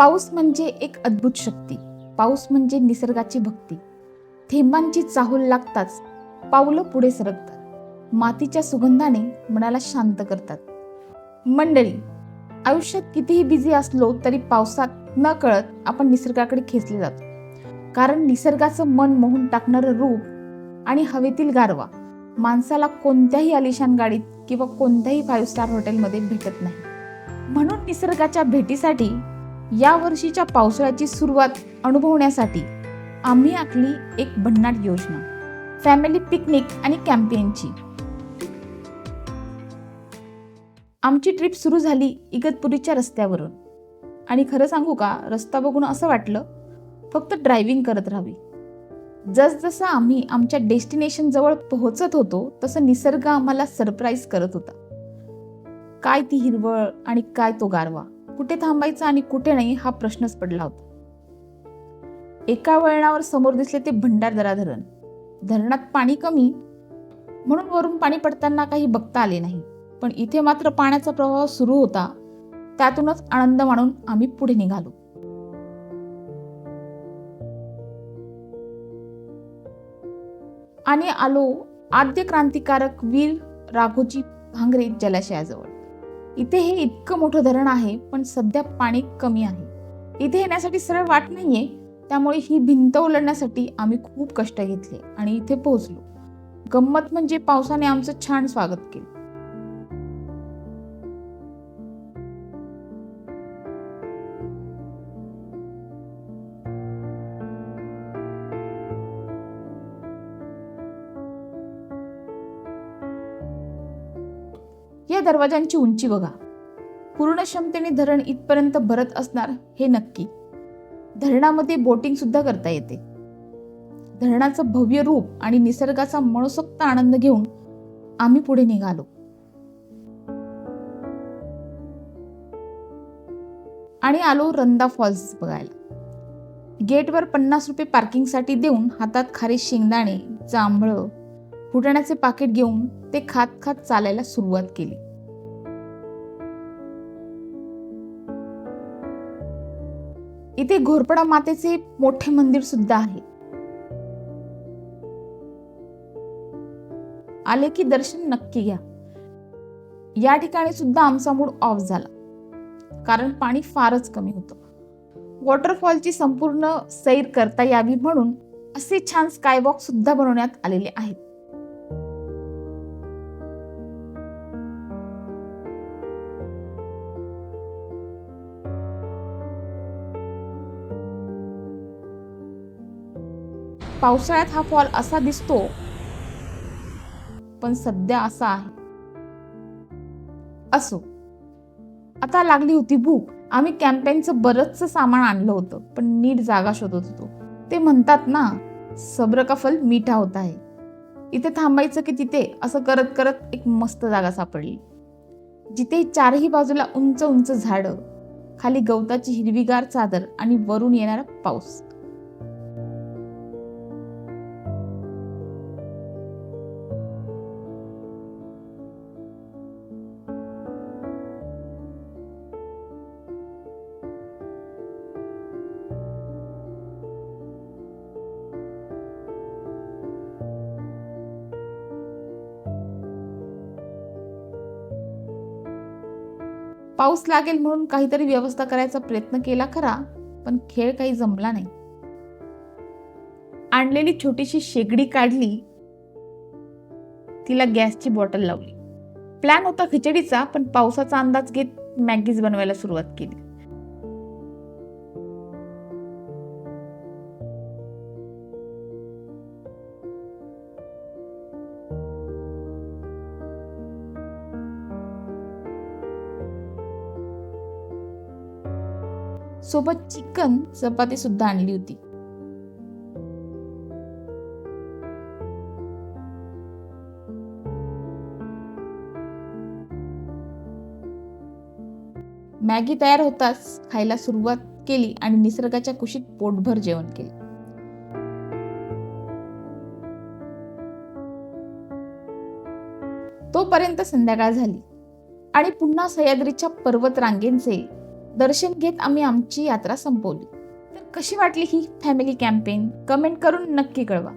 पाऊस म्हणजे एक अद्भुत शक्ती. पाऊस म्हणजे निसर्गाची भक्ती. थेंबांची चाहूल लागताच पावलं पुढे सरकतात. मातीच्या सुगंधाने मनाला शांत करतात. मंडळी आयुष्यात कितीही बिझी असलो तरी पावसात न कळत आपण निसर्गाकडे खेचले जातो. कारण निसर्गाचं मन मोहून टाकणारं रूप आणि हवेतील गारवा माणसाला कोणत्याही आलिशान गाडीत किंवा कोणत्याही फाईव्ह स्टार हॉटेलमध्ये भेटत नाही. म्हणून निसर्गाच्या भेटीसाठी या वर्षीच्या पावसाळ्याची सुरुवात अनुभवण्यासाठी आम्ही आखली एक भन्नाट योजना. फॅमिली पिकनिक आणि कॅम्पेनची आमची ट्रिप सुरू झाली इगतपुरीच्या रस्त्यावरून. आणि खरं सांगू का रस्ता बघून असं वाटलं फक्त ड्रायव्हिंग करत राहावी. जसजसं आम्ही आमच्या डेस्टिनेशन जवळ पोहोचत होतो तसं निसर्ग आम्हाला सरप्राईज करत होता. काय ती हिरवळ आणि काय तो गारवा. कुठे थांबायचं आणि कुठे नाही हा प्रश्नच पडला होता. एका वळणावर समोर दिसले ते भंडारदरा धरण धरणात पाणी कमी म्हणून वरून पाणी पडताना काही बघता आले नाही. पण इथे मात्र पाण्याचा प्रवाह सुरू होता. त्यातूनच आनंद मानून आम्ही पुढे निघालो. आणि आलो आद्य क्रांतिकारक वीर राघोजी भांगरे जलाशयाजवळ. इथे हे इतकं मोठं धरण आहे पण सध्या पाणी कमी आहे. इथे येण्यासाठी सरळ वाट नाहीये त्यामुळे ही भिंत ओलांडण्यासाठी आम्ही खूप कष्ट घेतले आणि इथे पोहोचलो. गंमत म्हणजे पावसाने आमचं छान स्वागत केलं. या दरवाजांची उंची बघा. पूर्ण क्षमतेने धरण इथपर्यंत भरत असणार हे नक्की. धरणामध्ये बोटिंग सुद्धा करता येते. धरणाचं भव्य रूप आणि निसर्गाचा मनसोक्त आनंद घेऊन आम्ही पुढे निघालो. आणि आलो रंदा फॉल्स बघायला. गेटवर पन्नास रुपये पार्किंगसाठी देऊन हातात खारे शेंगदाणे जांभळं फुटाण्याचे पाकिट घेऊन ते खात खात चालायला सुरुवात केली. इथे घोरपडा मातेचे मोठे मंदिर सुद्धा आहे. आले की दर्शन नक्की घ्या. या ठिकाणी सुद्धा आमचा मूड ऑफ झाला. कारण पाणी फारच कमी होतं. वॉटरफॉलची संपूर्ण सैर करता यावी म्हणून असे छान स्कायवॉक सुद्धा बनवण्यात आलेले आहेत. पावसाळ्यात हा फॉल असा दिसतो. पण सध्या असा आहे. असो. आता लागली होती भूक. आम्ही कॅम्पेनचं बरंचसं सामान आणलं होतं पण नीट जागा शोधत होतो. ते म्हणतात ना सब्र का फल मीठा होत आहे इथे थांबायचं की तिथे असं करत करत एक मस्त जागा सापडली. जिथे चारही बाजूला उंच उंच झाडं खाली गवताची हिरवीगार चादर आणि वरून येणारा पाऊस. पाऊस लागेल म्हणून काहीतरी व्यवस्था करायचा प्रयत्न केला खरा पण खेळ काही जमला नाही. आणलेली छोटीशी शेगडी काढली. तिला गॅसची बॉटल लावली. प्लॅन होता खिचडीचा पण पावसाचा अंदाज घेत मॅगीज बनवायला सुरुवात केली. सोबत चिकन चपाती सुद्धा आणली होती. मॅगी तयार होताच खायला सुरुवात केली आणि निसर्गाच्या कुशीत पोटभर जेवण केले. तोपर्यंत संध्याकाळ झाली आणि पुन्हा सह्याद्रीच्या पर्वत रांगेंचे दर्शन घेत आम्ही आमची यात्रा संपवली. तर कशी वाटली ही फॅमिली कॅम्पेन कमेंट करून नक्की कळवा.